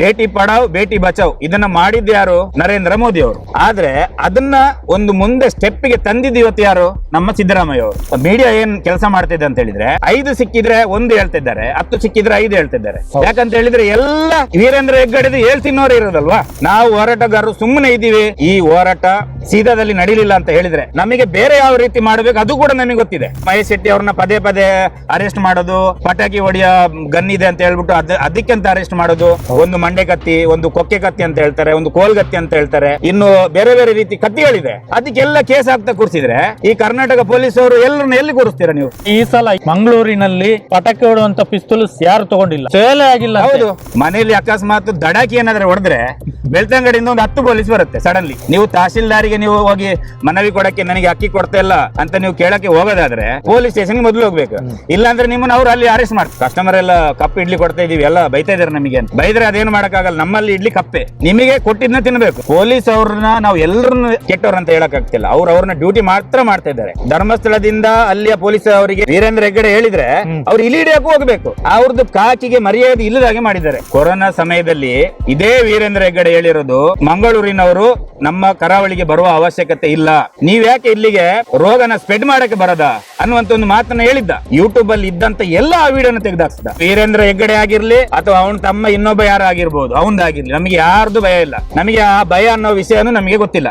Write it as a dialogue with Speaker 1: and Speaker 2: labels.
Speaker 1: ಬೇಟಿ ಪಡಾವ್ ಭೇಟಿ ಬಚಾವ್. ಇದನ್ನ ಮಾಡಿದ್ ಯಾರು? ನರೇಂದ್ರ ಮೋದಿ ಅವರು. ಆದ್ರೆ ಅದನ್ನ ಒಂದು ಮುಂದೆ ಸ್ಟೆಪ್ಗೆ ತಂದಿದ್ದು ಇವತ್ತು ಯಾರು? ನಮ್ಮ ಸಿದ್ದರಾಮಯ್ಯ ಅವರು. ಮೀಡಿಯಾ ಏನ್ ಕೆಲಸ ಮಾಡ್ತಿದೆ ಅಂತ ಹೇಳಿದ್ರೆ ಐದು ಸಿಕ್ಕಿದ್ರೆ ಒಂದು ಹೇಳ್ತಿದ್ದಾರೆ ಹತ್ತು ಸಿಕ್ಕಿದ್ರೆ ಐದು ಹೇಳ್ತಿದ್ದಾರೆ. ಯಾಕಂತ ಹೇಳಿದ್ರೆ ಎಲ್ಲ ವೀರೇಂದ್ರ ಹೆಗ್ಗಡೆದು ಹೇಳ್ತಿನ್ನೋರು ಇರೋದಲ್ವಾ? ನಾವು ಹೋರಾಟಗಾರರು ಸುಮ್ಮನೆ ಇದ್ದೀವಿ ಈ ಹೋರಾಟ ಸೀದಾದಲ್ಲಿ ನಡೀಲಿಲ್ಲ ಅಂತ ಹೇಳಿದ್ರೆ ನಮಗೆ ಬೇರೆ ಯಾವ ರೀತಿ ಮಾಡಬೇಕು ಅದು ಕೂಡ ನಮಗೆ ಗೊತ್ತಿದೆ. ಮಹೇಶ್ ಶೆಟ್ಟಿ ಅವ್ರನ್ನ ಪದೇ ಪದೇ ಅರೆಸ್ಟ್ ಮಾಡೋದು ಪಟಾಕಿ ಹೊಡಿಯ ಗನ್ ಇದೆ ಅಂತ ಹೇಳ್ಬಿಟ್ಟು ಅದಕ್ಕೆ ಅದಕ್ಕೆಂತ ಅರೆಸ್ಟ್ ಮಾಡೋದು? ಒಂದು ಮಂಡೆ ಕತ್ತಿ ಒಂದು ಕೊಕ್ಕೆ ಕತ್ತಿ ಅಂತ ಹೇಳ್ತಾರೆ ಒಂದು ಕೋಲ್ಗತ್ತಿ ಅಂತ ಹೇಳ್ತಾರೆ. ಇನ್ನು ಬೇರೆ ಬೇರೆ ರೀತಿ ಕತ್ತಿಗಳಿದೆ. ಅದಕ್ಕೆಲ್ಲ ಕೇಸ್ ಆಗ್ತಾ ಕೂರಿಸಿದ್ರೆ ಈ ಕರ್ನಾಟಕ ಪೊಲೀಸ್ ಅವರು ಎಲ್ಲರನ್ನ ಎಲ್ಲಿ ಕೂರಿಸ್ತೀರಾ ನೀವು?
Speaker 2: ಈ ಸಲ ಮಂಗಳೂರಿನಲ್ಲಿ ಪಟಾಕಿ ಹೊಡುವಂತ ಪಿಸ್ತೂಲ್ಸ್ ಯಾರು ತಗೊಂಡಿಲ್ಲ. ಸೇಲೇ ಆಗಿಲ್ಲ
Speaker 1: ಹೌದು. ಮನೆಯಲ್ಲಿ ಅಕಸ್ಮಾತ್ ದಡಾಕಿ ಏನಾದ್ರೆ ಹೊಡೆದ್ರೆ ಬೆಳ್ತಂಗಡಿಯಿಂದ ಒಂದು ಹತ್ತು ಪೊಲೀಸ್ ಬರುತ್ತೆ ಸಡನ್ಲಿ ನೀವು ತಹಶೀಲ್ದಾರಿಗೆ ನೀವು ಹೋಗಿ ಮನವಿ ಕೊಡಕ್ಕೆ ನನಗೆ ಅಕ್ಕಿ ಕೊಡ್ತಾ ಇಲ್ಲ ಅಂತ ನೀವು ಕೇಳಕ್ಕೆ ಹೋಗೋದಾದ್ರೆ ಪೊಲೀಸ್ ಸ್ಟೇಷನ್ ಮೊದಲು ಹೋಗ್ಬೇಕು. ಇಲ್ಲಾಂದ್ರೆ ನಿಮ್ಮನ್ನ ಅವ್ರು ಅಲ್ಲಿ ಅರೆಸ್ಟ್ ಮಾಡ್ತಾರೆ. ಕಸ್ಟಮರ್ ಎಲ್ಲ ಕಪ್ ಇಡ್ಲಿ ಕೊಡ್ತಾ ಇದೀವಿ ಎಲ್ಲ ಬೈತಾ ಇದಾರೆ ನಮಗೆ ಬೈದ್ರೆ ಅದೇನು ಮಾಡಕ್ಕಾಗಲ್ಲ. ನಮ್ಮಲ್ಲಿ ಇಡ್ಲಿ ಕಪ್ಪೆ ನಿಮಗೆ ಕೊಟ್ಟಿದ್ನ ತಿನ್ಬೇಕು. ಪೊಲೀಸ್ ಅವ್ರನ್ನ ನಾವು ಎಲ್ಲರನ್ನ ಕೆಟ್ಟವ್ರ ಅಂತ ಹೇಳಕ್ ಆಗ್ತಿಲ್ಲ ಅವ್ರು ಅವ್ರನ್ನ ಡ್ಯೂಟಿ ಮಾತ್ರ ಮಾಡ್ತಾ ಇದ್ದಾರೆ. ಧರ್ಮಸ್ಥಳದಿಂದ ಅಲ್ಲಿಯ ಪೊಲೀಸ್ ಅವರಿಗೆ ವೀರೇಂದ್ರ ಹೆಗ್ಗಡೆ ಹೇಳಿದ್ರೆ ಅವ್ರು ಇಲ್ಲಿ ಹಿಡಿಯಕ್ಕೂ ಹೋಗ್ಬೇಕು. ಅವ್ರದ್ದು ಕಾಕಿಗೆ ಮರ್ಯಾದೆ ಇಲ್ಲದಾಗೆ ಮಾಡಿದ್ದಾರೆ. ಕೊರೋನಾ ಸಮಯದಲ್ಲಿ ಇದೇ ವೀರೇಂದ್ರ ಹೆಗ್ಗಡೆ ಹೇಳಿರೋದು ಮಂಗಳೂರಿನವರು ನಮ್ಮ ಕರಾವಳಿಗೆ ಬರುವ ಅವಶ್ಯಕತೆ ಇಲ್ಲ. ನೀವ್ ಯಾಕೆ ಇಲ್ಲಿಗೆ ರೋಗನ ಸ್ಪ್ರೆಡ್ ಮಾಡಕ್ಕೆ ಬರದ ಅನ್ನುವಂತ ಒಂದು ಮಾತನ್ನ ಹೇಳಿದ್ದ. ಯೂಟ್ಯೂಬ್ ಅಲ್ಲಿ ಇದ್ದಂತ ಎಲ್ಲಾ ಆ ವಿಡಿಯೋನ ತೆಗೆದಾಕ್ಸಿದ ವೀರೇಂದ್ರ ಹೆಗ್ಗಡೆ ಆಗಿರ್ಲಿ ಅಥವಾ ಅವನ ತಮ್ಮ ಇನ್ನೊಬ್ಬ ಯಾರು ಆಗಿರ್ಬೋದು ಅವನದಾಗಿರ್ಲಿ ನಮಗೆ ಯಾರ್ದು ಭಯ ಇಲ್ಲ. ನಮಗೆ ಆ ಭಯ ಅನ್ನೋ ವಿಷಯನೂ ನಮಗೆ ಗೊತ್ತಿಲ್ಲ.